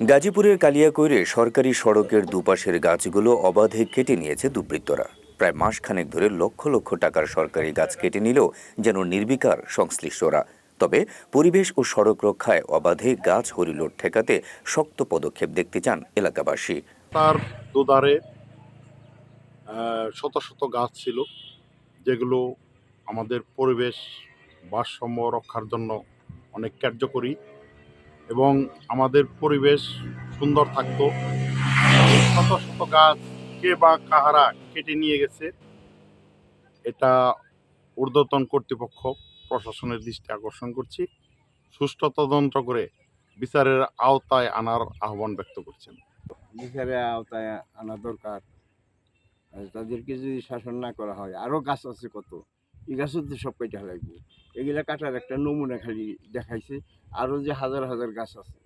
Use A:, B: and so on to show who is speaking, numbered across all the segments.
A: গাজীপুরের কালিয়াকৈরে সরকারি সড়কের দুপাশের গাছগুলো অবাধে কেটে নিয়েছে দুর্বৃত্তরা প্রায় মাসখানেক ধরে লক্ষ লক্ষ টাকার সরকারি গাছ কেটে নিলেও যেন নির্বিকার সংশ্লিষ্টরা। তবে পরিবেশ ও সড়ক রক্ষায় অবাধে গাছ হরিলোট ঠেকাতে শক্ত পদক্ষেপ দেখতে চান এলাকাবাসী।
B: তার দুধারে শত শত গাছ ছিল, যেগুলো আমাদের পরিবেশ ভারসাম্য রক্ষার জন্য অনেক কার্যকরী। এবং আমাদের পরিবেশ সুন্দর থাকত। শত শত গাছ কে বা কাহারা কেটে নিয়ে গেছে, এটা ঊর্ধ্বতন কর্তৃপক্ষ প্রশাসনের দৃষ্টি আকর্ষণ করছি। সুষ্ঠু তদন্ত করে বিচারের আওতায় আনার আহ্বান ব্যক্ত করছেন।
C: বিচারে আওতায় আনা দরকার। তাদেরকে যদি শাসন না করা হয় আরও গাছ আছে কত? এই গাছও তো সব কেটে লাগবে এগুলা কাটার একটা নমুনা খালি দেখাইছে। আরও যে হাজার হাজার গাছ আছে,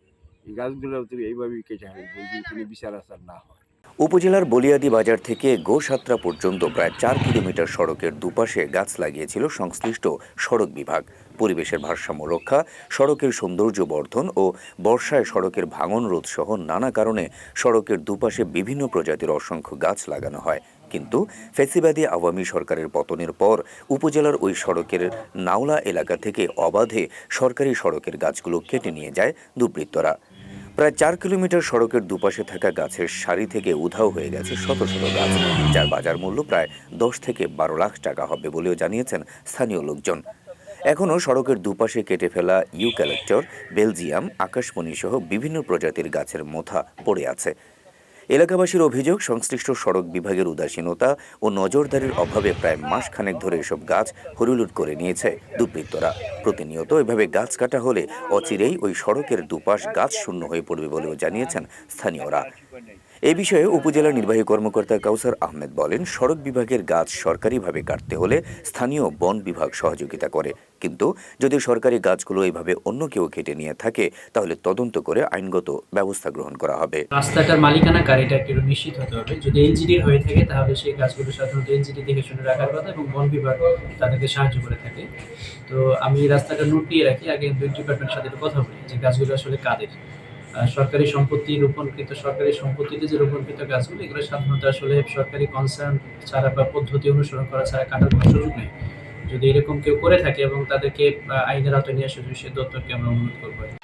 C: এই গাছগুলো তো এইভাবেই কেটে লাগবে যদি কোনো বিচার আচার না হয়।
A: উপজেলার বলিয়াদি বাজার থেকে গোসাত্রা পর্যন্ত প্রায় চার কিলোমিটার সড়কের দুপাশে গাছ লাগিয়েছিল সংশ্লিষ্ট সড়ক বিভাগ। পরিবেশের ভারসাম্য রক্ষা, সড়কের সৌন্দর্য বর্ধন ও বর্ষায় সড়কের ভাঙন রোধ সহ নানা কারণে সড়কের দুপাশে বিভিন্ন প্রজাতির অসংখ্য গাছ লাগানো হয়। কিন্তু ফেসিবাদী আওয়ামী সরকারের পতনের পর উপজেলার ওই সড়কের নাওলা এলাকা থেকে অবাধে সরকারি সড়কের গাছগুলো কেটে নিয়ে যায় দুর্বৃত্তরা। প্রায় চার কিলোমিটার সড়কের দুপাশে থাকা গাছের সারি থেকে উধাও হয়ে গেছে শত শত গাছ। যার বাজার মূল্য প্রায় দশ থেকে বারো লাখ টাকা হবে বলেও জানিয়েছেন স্থানীয় লোকজন। এখনও সড়কের দুপাশে কেটে ফেলা ইউক্যালেক্টর বেলজিয়াম আকাশমণি সহ বিভিন্ন প্রজাতির গাছের মোথা পড়ে আছে। এলাকাবাসীর অভিযোগ, সংশ্লিষ্ট সড়ক বিভাগের উদাসীনতা ও নজরদারির অভাবে প্রায় মাসখানেক ধরে এসব গাছ হরিলুট করে নিয়েছে দুর্বৃত্তরা। প্রতিনিয়ত এভাবে গাছ কাটা হলে অচিরেই ওই সড়কের দুপাশ গাছ শূন্য হয়ে পড়বে বলেও জানিয়েছেন স্থানীয়রা। এ বিষয়ে উপজেলা নির্বাহী কর্মকর্তা কাউসার আহমেদ বলেন, সড়ক বিভাগের গাছ সরকারিভাবে কাটতে হলে স্থানীয় বন বিভাগ সহযোগিতা করে। কিন্তু যদি সরকারি গাছগুলো এইভাবে অন্য কেউ কেটে নিয়ে থাকে, তাহলে তদন্ত করে আইনগত ব্যবস্থা গ্রহণ করা হবে।
D: রাস্তাটার মালিকানা কারিটা একটু নিশ্চিত হতে হবে। যদি এনজিডির হয়ে থাকে, তাহলে সেই গাছগুলো সাধারণত এনজিডি দেখে শুনে রাখার কথা এবং বন বিভাগ তাদেরকে সাহায্য করে থাকে। তো আমি রাস্তাটা নোট দিয়ে রাখি, আগে দুই ডিপার্টমেন্টের সাথে কথা বলি যে গাছগুলো আসলে কাদের। সরকারি সম্পত্তি রোপণকৃত, সরকারি সম্পত্তিতে যে রোপণকৃত গাছগুলো, এগুলো সাধারণত আসলে সরকারি কনসার্ন ছাড়া বা পদ্ধতি অনুসরণ করা ছাড়া কাটার কোনো সুযোগ নেই। যদি এরকম কেউ করে থাকে এবং তাদেরকে আইনের আওতায় নিয়ে আসে সে দপ্তরকে আমরা অনুরোধ করব।